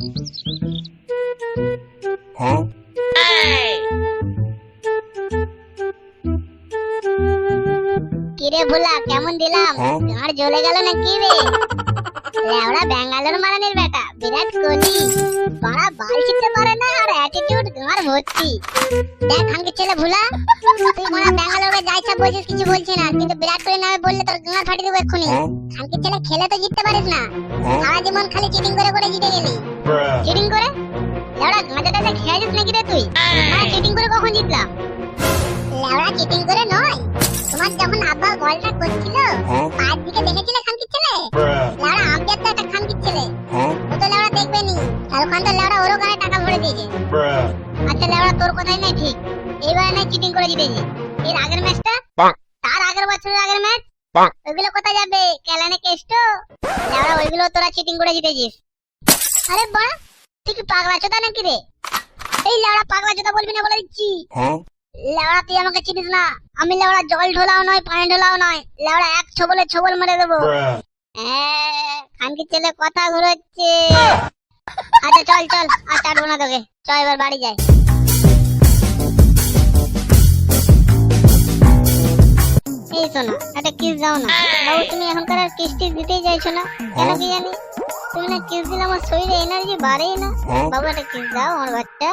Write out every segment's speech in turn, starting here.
Huh? কিরে ভুলা কেমন দিলাম হ্যাঁ? গাঁড় জ্বলে গেল না কি রে লেওড়া ব্যাঙ্গালোর মারানির বেটা বিরাট কোহলি। পাড়া বাল ছিটতে পারে না আর অ্যাটিটিউড গাঁড় ভর্তি। দেখ খানকে ছেলে ভুলা। তুই মনে ব্যাঙ্গালোরে যা ইচ্ছা বলছিস কিছু বলছি না। কিন্তু বিরাট কোহলি নামে বললে তোর গাঁড় ফাটিয়ে দেবো এক্ষুনি। Huh? খানকে ছেলে খেলে তো জিততে পারিস না। Huh? সারা জীবন খালি চিটিং করে করে জিতে গেলি। চিটিং করে? লেওড়া গাঁজা টাজা খেয়েছিস নাকি রে তুই? মানে চিটিং করে কখন জিতলাম? লেওড়া চিটিং করে নয়। তোমার যখন আব্বা বলটা করছিল আচ্ছা লেওড়া তোর কথাই নাই ঠিক। এইবারে নাই চিটিং করে জিতেছি। এর আগের ম্যাচটা তার আগের বছরের আগের ম্যাচ ওইগুলো কোথায় যাবে? কেলানে কেষ্ট? লেওড়া ওইগুলো তোরা চিটিং করে জিতেছিস। আরে বাড়া তুই কি পাগলা চোদা নাকি রে? এই লেওড়া পাগলা চোদা বলবি না বলে দিচ্ছি? লেওড়া তুই আমাকে চিনিস না। আমি লেওড়া জল ঢোলাও নয় পানি ঢোলাও নয়। লেওড়া এক ছবলে ছবল মেরে দেবো. হ্যাঁ, খানকির ছেলে কথা ঘুরোচ্ছে। আচ্ছা চল চল আর চাটবো না তোকে। চল এবার বাড়ি যাই। এই শোনো একটা কিস দাও না। বাবু তুমি এখনকার আর কিস টিস দিতেই চাইছো না? কেন কি জানি? তুমি না কিস দিলে আমার শরীরে এনার্জি বাড়েই না। Huh? বাবু একটা কিস দাও আমার বাচ্চা।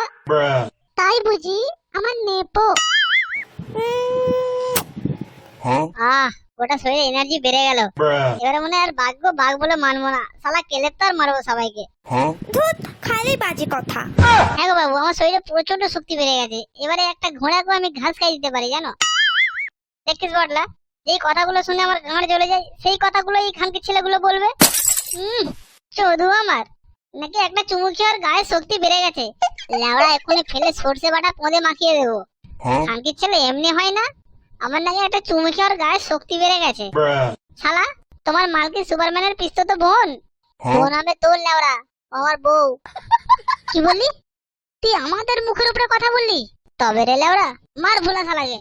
তাই বুঝি আমার নেপো? আহ ওটা শরীরে এনার্জি বেড়ে গেল। এবারে মনে আর ভাগ্য বাঘ বলে মানবো না। শালা কেলে তো আর মারবো সবাইকে। ধুত খালি বাজে কথা। হ্যাঁ গো বাবু আমার শরীরে প্রচণ্ড শক্তি বেড়ে গেছে। এবারে একটা ঘোড়াকে আমি ঘাস খাই দিতে পারি জানো? দেখিস বটলা? যেই কথাগুলো শুনে আমার গাঁড় জ্বলে যায় সেই কথাগুলো এই খানকে ছেলেগুলো বলবে? হুম চোধু আমার। নাকি একটা চুমু খেয়ে ওর গায়ে শক্তি বেড়ে গেছে? লেওড়া এক্ষুনি ফেলে সর্ষে বাটা পদে মাখিয়ে দেবো। খানকির ছেলে এমনি হয় না? আমার নাকি একটা চুমু খেয়ে ওর গায়ে শক্তি বেড়ে গেছে. শালা তোমার মালকে সুপারম্যানের পিস্তো তো বোন। বোন হবে তোর লেওরা আমার বউ। কি বললি? তুই আমাদের মুখের উপরে কথা বললি? তবে রে লেওরা মার ভুলা শালাকে।